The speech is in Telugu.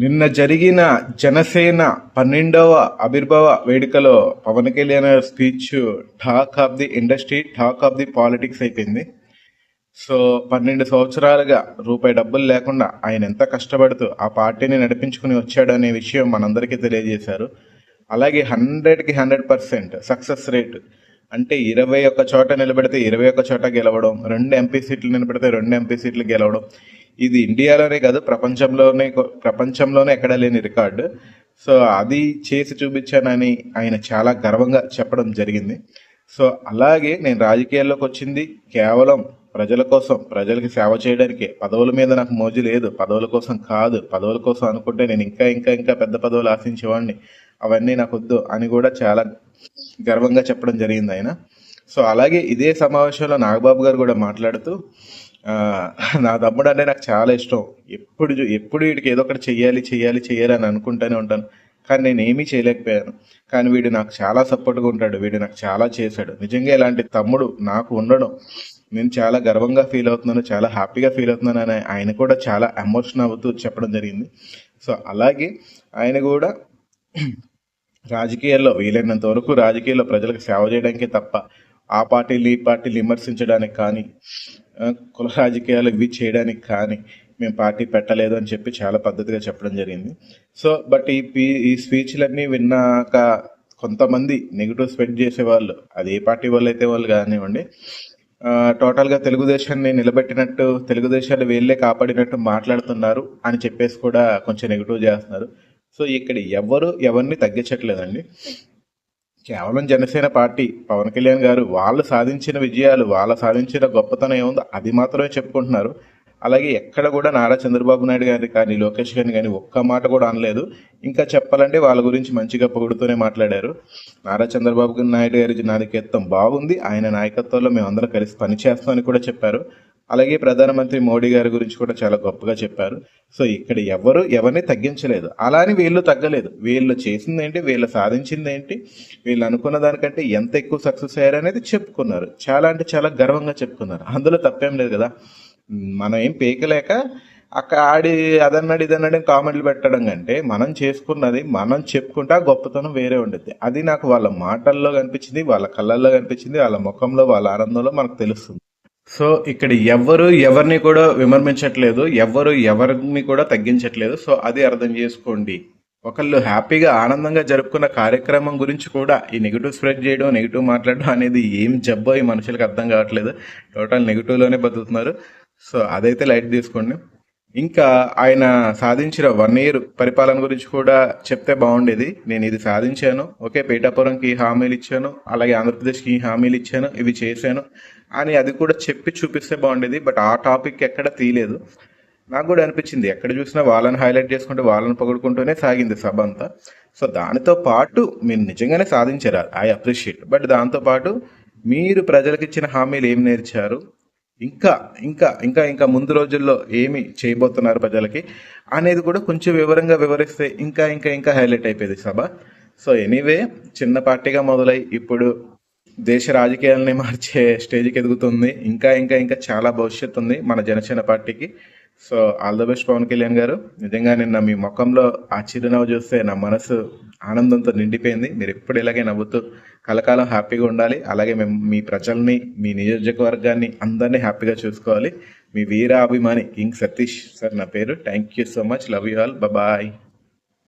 నిన్న జరిగిన జనసేన పన్నెండవ ఆవిర్భావ వేడుకలో Pawan Kalyan speech talk of the industry talk of the politics అయిపోయింది. సో పన్నెండు సంవత్సరాలుగా రూపాయి డబ్బులు లేకుండా ఆయన ఎంత కష్టపడుతూ ఆ పార్టీని నడిపించుకుని వచ్చాడు అనే విషయం మనందరికీ తెలియజేశారు. అలాగే హండ్రెడ్కి హండ్రెడ్ పర్సెంట్ సక్సెస్ రేట్ అంటే ఇరవై ఒక్క చోట నిలబెడితే ఇరవై ఒక్క చోట గెలవడం రెండు ఎంపీ సీట్లు నిలబెడితే రెండు ఎంపీ సీట్లు గెలవడం ఇది ఇండియాలోనే కాదు ప్రపంచంలోనే ప్రపంచంలోనే ఎక్కడ లేని రికార్డు. సో అది చేసి చూపించానని ఆయన చాలా గర్వంగా చెప్పడం జరిగింది. సో అలాగే నేను రాజకీయాల్లోకి వచ్చింది కేవలం ప్రజల కోసం ప్రజలకి సేవ చేయడానికే. పదవుల మీద నాకు మోజు లేదు. పదవుల కోసం కాదు. పదవుల కోసం అనుకుంటే నేను ఇంకా ఇంకా ఇంకా పెద్ద పదవులు ఆశించేవాడిని. అవన్నీ నాకు వద్దు అని కూడా చాలా గర్వంగా చెప్పడం జరిగింది ఆయన. సో అలాగే ఇదే సమావేశంలో నాగబాబు గారు కూడా మాట్లాడుతూ నా తమ్ముడు అంటే నాకు చాలా ఇష్టం. ఎప్పుడు ఎప్పుడు వీడికి ఏదో ఒకటి చెయ్యాలి చెయ్యాలి చెయ్యాలి అని అనుకుంటూనే ఉంటాను. కానీ నేను ఏమీ చేయలేకపోయాను. కానీ వీడు నాకు చాలా సపోర్ట్గా ఉంటాడు. వీడు నాకు చాలా చేశాడు. నిజంగా ఇలాంటి తమ్ముడు నాకు ఉండడం నేను చాలా గర్వంగా ఫీల్ అవుతున్నాను. చాలా హ్యాపీగా ఫీల్ అవుతున్నాను అని ఆయన కూడా చాలా ఎమోషన్ అవుతూ చెప్పడం జరిగింది. సో అలాగే ఆయన కూడా రాజకీయాల్లో వీలైనంత వరకు రాజకీయాల్లో ప్రజలకు సేవ చేయడానికే తప్ప ఆ పార్టీలు ఈ పార్టీలు విమర్శించడానికి కానీ కుల రాజకీయాలు ఇవి చేయడానికి కానీ మేము పార్టీ పెట్టలేదు అని చెప్పి చాలా పద్ధతిగా చెప్పడం జరిగింది. సో బట్ ఈ పీ- ఈ స్పీచ్లన్నీ విన్నాక కొంతమంది నెగిటివ్ స్ప్రెడ్ చేసేవాళ్ళు అది ఏ పార్టీ వాళ్ళు అయితే వాళ్ళు కానివ్వండి టోటల్గా తెలుగుదేశాన్ని నిలబెట్టినట్టు తెలుగుదేశాన్ని వీళ్ళే కాపాడినట్టు మాట్లాడుతున్నారు అని చెప్పేసి కూడా కొంచెం నెగిటివ్ చేస్తున్నారు. సో ఇక్కడ ఎవరు ఎవరిని తగ్గించట్లేదండి. కేవలం జనసేన పార్టీ పవన్ కళ్యాణ్ గారు వాళ్ళు సాధించిన విజయాలు వాళ్ళ సాధించిన గొప్పతనం ఏముందో అది మాత్రమే చెప్పుకుంటున్నారు. అలాగే ఎక్కడ కూడా నారా చంద్రబాబు నాయుడు గారిని కానీ లోకేష్ గారిని కానీ ఒక్క మాట కూడా అనలేదు. ఇంకా చెప్పాలంటే వాళ్ళ గురించి మంచిగా పొగుడుతూనే మాట్లాడారు. నారా చంద్రబాబు నాయుడు గారి నాయకత్వం బాగుంది. ఆయన నాయకత్వంలో మేమందరం కలిసి పనిచేస్తామని కూడా చెప్పారు. అలాగే ప్రధానమంత్రి మోడీ గారి గురించి కూడా చాలా గొప్పగా చెప్పారు. సో ఇక్కడ ఎవరు ఎవరిని తగ్గించలేదు. అలా అని వీళ్ళు తగ్గలేదు. వీళ్ళు చేసింది ఏంటి వీళ్ళు సాధించింది ఏంటి వీళ్ళు అనుకున్న దానికంటే ఎంత ఎక్కువ సక్సెస్ అయ్యారు అనేది చెప్పుకున్నారు. చాలా అంటే చాలా గర్వంగా చెప్పుకున్నారు. అందులో తప్పేం లేదు కదా. మనం ఏం పేకలేక అక్కడ ఆడి అదన్నాడు ఇదన్నాడు కామెంట్లు పెట్టడం కంటే మనం చేసుకున్నది మనం చెప్పుకుంటే ఆ గొప్పతనం వేరే ఉండేది అది నాకు వాళ్ళ మాటల్లో కనిపించింది వాళ్ళ కళ్ళల్లో కనిపించింది వాళ్ళ ముఖంలో వాళ్ళ ఆనందంలో మనకు తెలుస్తుంది. సో ఇక్కడ ఎవరు ఎవరిని కూడా విమర్శించట్లేదు ఎవరు ఎవరిని కూడా తగ్గించట్లేదు. సో అది అర్థం చేసుకోండి. ఒకళ్ళు హ్యాపీగా ఆనందంగా జరుపుకున్న కార్యక్రమం గురించి కూడా ఈ నెగిటివ్ స్ప్రెడ్ చేయడం నెగిటివ్ మాట్లాడడం అనేది ఏం జబ్బో ఈ మనుషులకు అర్థం కావట్లేదు. టోటల్ నెగిటివ్లోనే బతుకుతున్నారు. సో అదైతే లైట్ తీసుకోండి. ఇంకా ఆయన సాధించిన వన్ ఇయర్ పరిపాలన గురించి కూడా చెప్తే బాగుండేది. నేను ఇది సాధించాను. ఓకే పీఠాపురంకి హామీలు ఇచ్చాను. అలాగే ఆంధ్రప్రదేశ్కి హామీలు ఇచ్చాను. ఇవి చేశాను. అని అది కూడా చెప్పి చూపిస్తే బాగుండేది బట్ ఆ టాపిక్ ఎక్కడ తీయలేదు. నాకు కూడా అనిపించింది ఎక్కడ చూసినా వాళ్ళని హైలైట్ చేసుకుంటూ వాళ్ళని పొగుడుకుంటూనే సాగింది సభ అంతా. సో దానితో పాటు మీరు నిజంగానే సాధించారు ఐ అప్రిషియేట్. బట్ దాంతో పాటు మీరు ప్రజలకు ఇచ్చిన హామీలు ఏం నేర్చారు? ఇంకా ఇంకా ఇంకా ఇంకా ముందు రోజుల్లో ఏమి చేయబోతున్నారు ప్రజలకి అనేది కూడా కొంచెం వివరంగా వివరిస్తే ఇంకా ఇంకా ఇంకా హైలైట్ అయిపోయేది సభ. సో ఎనీవే చిన్న పార్టీగా మొదలై ఇప్పుడు దేశ రాజకీయాలని మార్చే స్టేజ్కి ఎదుగుతుంది. ఇంకా ఇంకా ఇంకా చాలా భవిష్యత్తు ఉంది మన జనసేన పార్టీకి. So all the best Pawan Kalyan garu. నిజంగా నిన్న మీ ముఖంలో ఆ చిరునవ్వు చూస్తే నా మనసు ఆనందంతో నిండిపోయింది. మీరు ఎప్పుడు ఇలాగే నవ్వుతూ కలకాలం హ్యాపీగా ఉండాలి. అలాగే మేము మీ ప్రజల్ని మీ నియోజకవర్గాన్ని అందరినీ హ్యాపీగా చూసుకోవాలి. మీ వీర అభిమాని కింగ్ సతీష్ సార్ నా పేరు. Thank you so much. Love you all. Bye